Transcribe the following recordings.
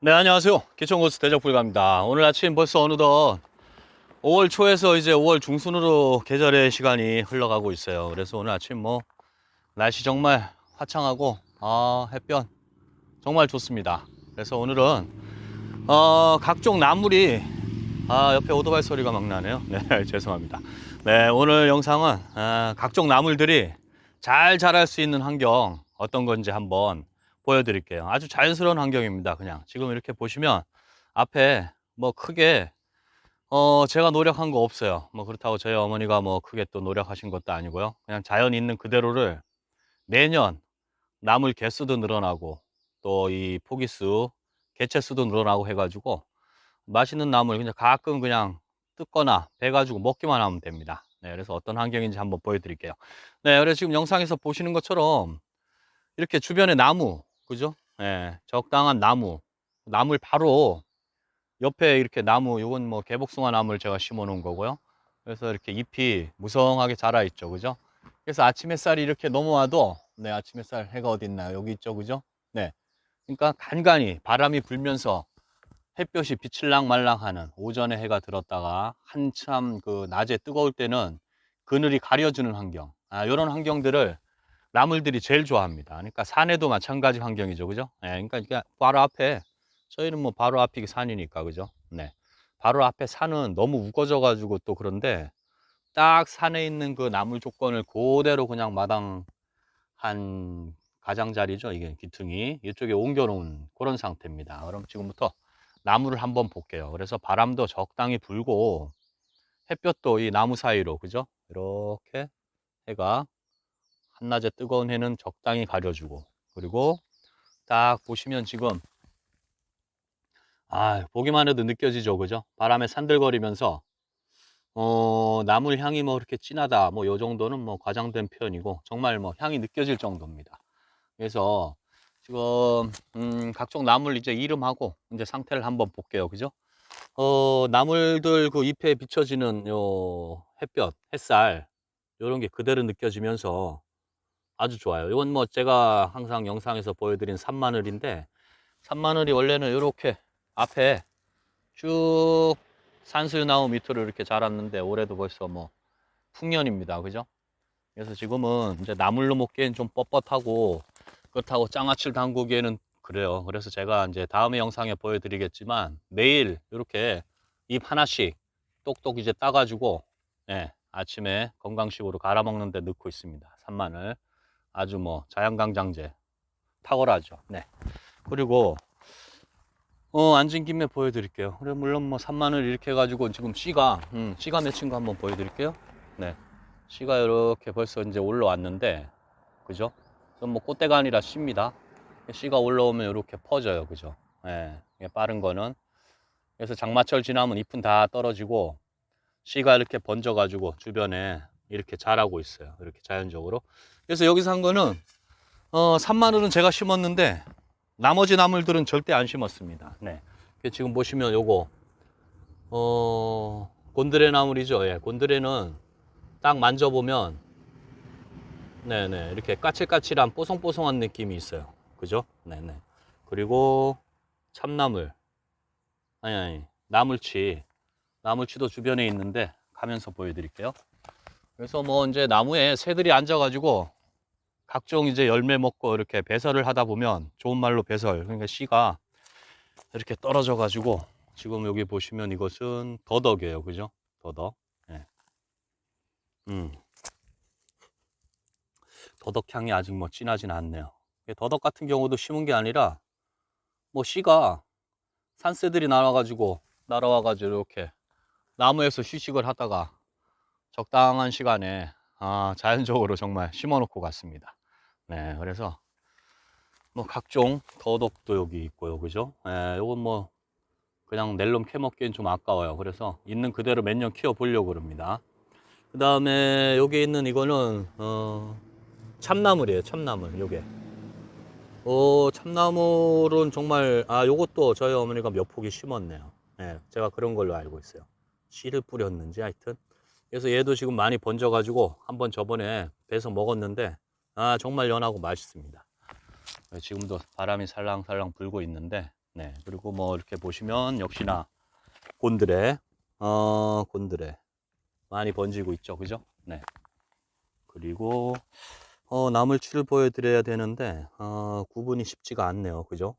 네, 안녕하세요. 기천고수 대적불가입니다. 오늘 아침 벌써 어느덧 5월 초에서 이제 5월 중순으로 계절의 시간이 흘러가고 있어요. 그래서 오늘 아침 뭐 날씨 정말 화창하고 아, 햇볕 정말 좋습니다. 그래서 오늘은 어, 각종 나물이 아, 옆에 오토바이 소리가 막 나네요. 네, 죄송합니다. 네, 오늘 영상은 아, 각종 나물들이 잘 자랄 수 있는 환경 어떤 건지 한번 보여드릴게요. 아주 자연스러운 환경입니다. 그냥 지금 이렇게 보시면 앞에 뭐 크게 어 제가 노력한 거 없어요. 뭐 그렇다고 저희 어머니가 뭐 크게 또 노력하신 것도 아니고요. 그냥 자연 있는 그대로를 매년 나물 개수도 늘어나고 또 이 포기수 개체 수도 늘어나고 해가지고 맛있는 나물 그냥 가끔 그냥 뜯거나 베가지고 먹기만 하면 됩니다. 네, 그래서 어떤 환경인지 한번 보여드릴게요. 네, 그래서 지금 영상에서 보시는 것처럼 이렇게 주변에 나무, 그죠? 예, 적당한 나무, 나물 바로 옆에 이렇게 나무, 요건 뭐 개복숭아 나무를 제가 심어 놓은 거고요. 그래서 이렇게 잎이 무성하게 자라 있죠, 그죠? 그래서 아침 햇살이 이렇게 넘어와도, 네, 아침 햇살 해가 어디 있나요? 여기 있죠, 그죠? 네. 그러니까 간간히 바람이 불면서 햇볕이 비칠랑 말랑하는 오전에 해가 들었다가 한참 그 낮에 뜨거울 때는 그늘이 가려주는 환경, 아, 이런 환경들을 나물들이 제일 좋아합니다. 그러니까 산에도 마찬가지 환경이죠. 그죠? 예, 그러니까 바로 앞에 저희는 뭐 바로 앞이 산이니까 그죠? 네. 바로 앞에 산은 너무 우거져 가지고 또 그런데 딱 산에 있는 그 나물 조건을 그대로 그냥 마당 한 가장자리죠. 이게 기퉁이 이쪽에 옮겨 놓은 그런 상태입니다. 그럼 지금부터 나무를 한번 볼게요. 그래서 바람도 적당히 불고 햇볕도 이 나무 사이로 그죠? 이렇게 해가 한낮에 뜨거운 해는 적당히 가려주고 그리고 딱 보시면 지금 아 보기만 해도 느껴지죠 그죠? 바람에 산들거리면서 어 나물 향이 뭐 그렇게 진하다 뭐 요 정도는 뭐 과장된 표현이고 정말 뭐 향이 느껴질 정도입니다. 그래서 지금 음 각종 나물 이제 이름하고 이제 상태를 한번 볼게요 그죠? 어 나물들 그 잎에 비춰지는 요 햇볕 햇살 요런 게 그대로 느껴지면서 아주 좋아요. 이건 뭐 제가 항상 영상에서 보여드린 산마늘인데 산마늘이 원래는 이렇게 앞에 쭉 산수유나무 밑으로 이렇게 자랐는데 올해도 벌써 뭐 풍년입니다. 그죠? 그래서 지금은 이제 나물로 먹기엔 좀 뻣뻣하고 그렇다고 장아찌를 담그기에는 그래요. 그래서 제가 이제 다음에 영상에 보여드리겠지만 매일 이렇게 잎 하나씩 똑똑 이제 따가지고 예, 아침에 건강식으로 갈아 먹는데 넣고 있습니다. 산마늘. 아주 뭐 자연강장제 탁월하죠. 네. 그리고 어 앉은 김에 보여드릴게요. 그래 물론 뭐 3만을 이렇게 해가지고 지금 씨가 음, 씨가 맺힌 거 한번 보여드릴게요. 네. 씨가 이렇게 벌써 이제 올라왔는데 그죠? 뭐 꽃대가 아니라 씨입니다. 씨가 올라오면 이렇게 퍼져요. 그죠? 예. 네. 빠른 거는 그래서 장마철 지나면 잎은 다 떨어지고 씨가 이렇게 번져가지고 주변에 이렇게 자라고 있어요. 이렇게 자연적으로. 그래서 여기서 한 거는 어, 산마늘은 제가 심었는데 나머지 나물들은 절대 안 심었습니다. 네. 지금 보시면 요거 어, 곤드레 나물이죠. 예. 곤드레는 딱 만져보면 네네 이렇게 까칠까칠한 뽀송뽀송한 느낌이 있어요. 그죠? 네네. 그리고 참나물 아니 아니 나물치 나물치도 주변에 있는데 가면서 보여드릴게요. 그래서 뭐 이제 나무에 새들이 앉아가지고 각종 이제 열매 먹고 이렇게 배설을 하다 보면 좋은 말로 배설 그러니까 씨가 이렇게 떨어져 가지고 지금 여기 보시면 이것은 더덕이에요 그죠 더덕 예. 음. 더덕 향이 아직 뭐 진하진 않네요 더덕 같은 경우도 심은 게 아니라 뭐 씨가 산새들이 날아가지고 날아와가지고 이렇게 나무에서 휴식을 하다가 적당한 시간에 아, 자연적으로 정말 심어 놓고 갔습니다. 네, 그래서 뭐 각종 더덕도 여기 있고요. 그죠? 예, 요건 뭐 그냥 낼름 캐먹기엔 좀 아까워요. 그래서 있는 그대로 몇 년 키워 보려고 그럽니다. 그 다음에 여기 있는 이거는 어, 참나물이에요. 참나물 요게. 어, 참나물은 정말 아 요것도 저희 어머니가 몇 포기 심었네요. 예, 제가 그런 걸로 알고 있어요. 씨를 뿌렸는지 하여튼 그래서 얘도 지금 많이 번져가지고 한번 저번에 배서 먹었는데 아 정말 연하고 맛있습니다. 지금도 바람이 살랑살랑 불고 있는데 네. 그리고 뭐 이렇게 보시면 역시나 곤드레, 어, 곤드레 많이 번지고 있죠. 그죠? 네. 그리고 어, 나물치를 보여드려야 되는데 어, 구분이 쉽지가 않네요. 그죠?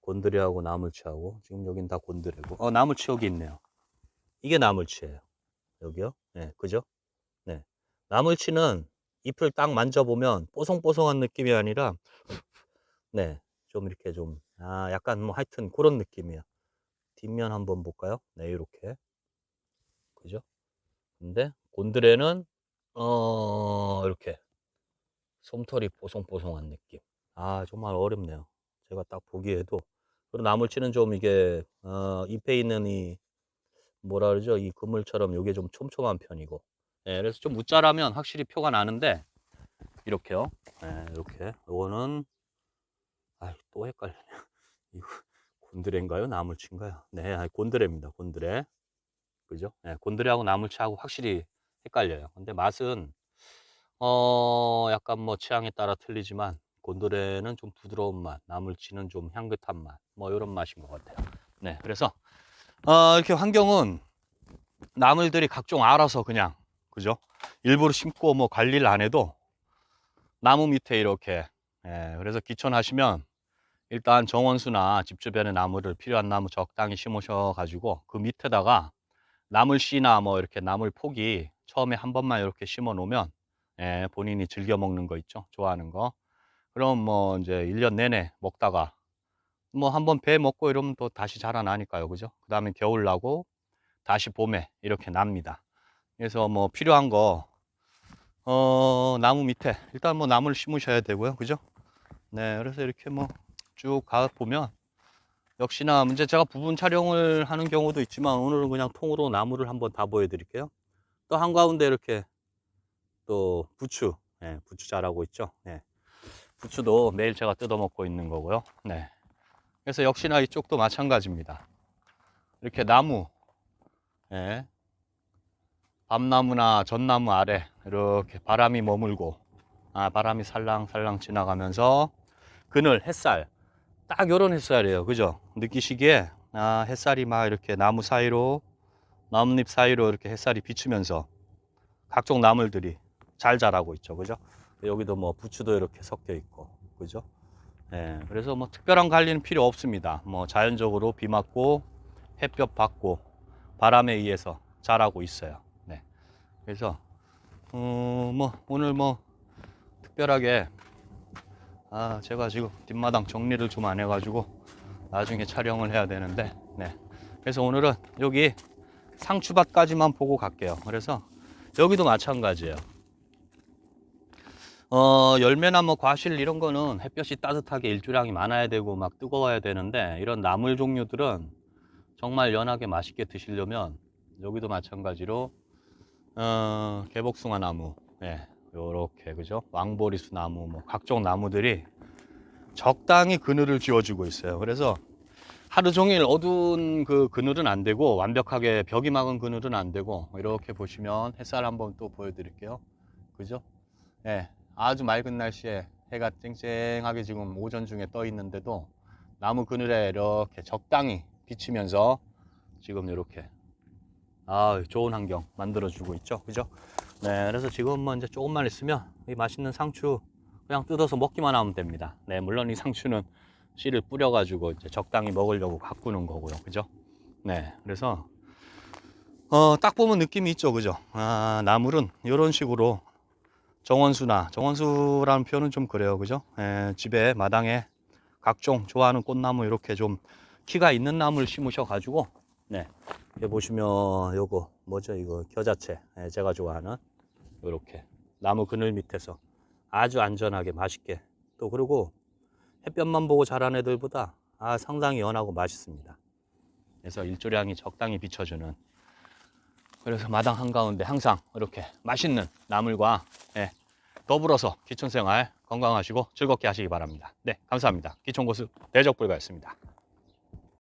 곤드레하고 나물치하고 지금 여긴 다 곤드레고 어, 나물치 여기 있네요. 이게 나물치예요. 여기요? 네, 그죠? 네. 나물치는 잎을 딱 만져보면 뽀송뽀송한 느낌이 아니라 네, 좀 이렇게 좀 아, 약간 뭐 하여튼 그런 느낌이에요. 뒷면 한번 볼까요? 네, 이렇게. 그죠? 근데 곤드레는 어, 이렇게 솜털이 뽀송뽀송한 느낌. 아, 정말 어렵네요. 제가 딱 보기에도. 그리고 나물치는 좀 이게 어, 잎에 있는 이 뭐라 그러죠? 이 그물처럼 이게 좀 촘촘한 편이고. 네, 그래서 좀 무자라면 확실히 표가 나는데 이렇게요. 네, 이렇게. 요거는 아, 또 헷갈리네. 이거 곤드레인가요? 나물치인가요? 네, 아니, 곤드레입니다. 곤드레. 그죠? 네, 곤드레하고 나물치하고 확실히 헷갈려요. 근데 맛은 어, 약간 뭐 취향에 따라 틀리지만 곤드레는 좀 부드러운 맛, 나물치는 좀 향긋한 맛, 뭐 이런 맛인 것 같아요. 네, 그래서 어, 이렇게 환경은 나물들이 각종 알아서 그냥 그죠? 일부러 심고 뭐 관리를 안 해도 나무 밑에 이렇게 예, 그래서 기촌하시면 일단 정원수나 집 주변에 나무를 필요한 나무 적당히 심으셔 가지고 그 밑에다가 나물 씨나 뭐 이렇게 나물 포기 처음에 한 번만 이렇게 심어 놓으면 예, 본인이 즐겨 먹는 거 있죠 좋아하는 거 그럼 뭐 이제 1년 내내 먹다가 뭐 한번 배 먹고 이러면 또 다시 자라나니까요 그죠 그 다음에 겨울 나고 다시 봄에 이렇게 납니다 그래서 뭐 필요한 거 어, 나무 밑에 일단 뭐 나무를 심으셔야 되고요 그죠 네 그래서 이렇게 뭐 쭉 가 보면 역시나 문제 제가 부분 촬영을 하는 경우도 있지만 오늘은 그냥 통으로 나무를 한번 다 보여드릴게요. 또 한가운데 이렇게 또 부추, 예, 부추 자라고 있죠. 예. 부추도 매일 제가 뜯어 먹고 있는 거고요. 네. 그래서 역시나 이쪽도 마찬가지입니다. 이렇게 나무, 예. 밤나무나 전나무 아래 이렇게 바람이 머물고, 아, 바람이 살랑살랑 지나가면서 그늘, 햇살, 딱 요런 햇살이에요. 그죠? 느끼시기에 아, 햇살이 막 이렇게 나무 사이로 나뭇잎 사이로 이렇게 햇살이 비추면서 각종 나물들이 잘 자라고 있죠. 그죠? 여기도 뭐 부추도 이렇게 섞여 있고. 그죠? 예. 그래서 뭐 특별한 관리는 필요 없습니다. 뭐 자연적으로 비 맞고 햇볕 받고 바람에 의해서 자라고 있어요. 네. 그래서 어, 뭐 오늘 뭐 특별하게 아 제가 지금 뒷마당 정리를 좀 안 해가지고 나중에 촬영을 해야 되는데 네 그래서 오늘은 여기 상추밭까지만 보고 갈게요 그래서 여기도 마찬가지예요 어 열매나 뭐 과실 이런 거는 햇볕이 따뜻하게 일조량이 많아야 되고 막 뜨거워야 되는데 이런 나물 종류들은 정말 연하게 맛있게 드시려면 여기도 마찬가지로 어 개복숭아 나무. 예, 요렇게 그죠? 왕보리수 나무 뭐 각종 나무들이 적당히 그늘을 쥐어주고 있어요. 그래서 하루 종일 어두운 그 그늘은 안 되고 완벽하게 벽이 막은 그늘은 안 되고 이렇게 보시면 햇살 한번 또 보여드릴게요. 그죠? 예 아주 맑은 날씨에 해가 쨍쨍하게 지금 오전 중에 떠 있는데도 나무 그늘에 이렇게 적당히 비치면서 지금 이렇게 아 좋은 환경 만들어 주고 있죠 그죠 네, 그래서 지금 뭐 이제 조금만 있으면 이 맛있는 상추 그냥 뜯어서 먹기만 하면 됩니다. 네, 물론 이 상추는 씨를 뿌려 가지고 이제 적당히 먹으려고 가꾸는 거고요. 그죠? 네, 그래서 어, 딱 보면 느낌이 있죠. 그죠? 아, 나물은 이런 식으로 정원수나, 정원수라는 표현은 좀 그래요. 그죠? 에, 집에 마당에 각종 좋아하는 꽃나무 이렇게 좀 키가 있는 나무를 심으셔 가지고 네, 여기 보시면 요거 뭐죠? 이거 겨자채. 예, 제가 좋아하는 이렇게 나무 그늘 밑에서 아주 안전하게 맛있게 또 그리고 햇볕만 보고 자란 애들보다 아 상당히 연하고 맛있습니다. 그래서 일조량이 적당히 비춰주는 그래서 마당 한가운데 항상 이렇게 맛있는 나물과 예, 더불어서 기촌생활 건강하시고 즐겁게 하시기 바랍니다. 네, 감사합니다. 기촌고수 대적불가였습니다.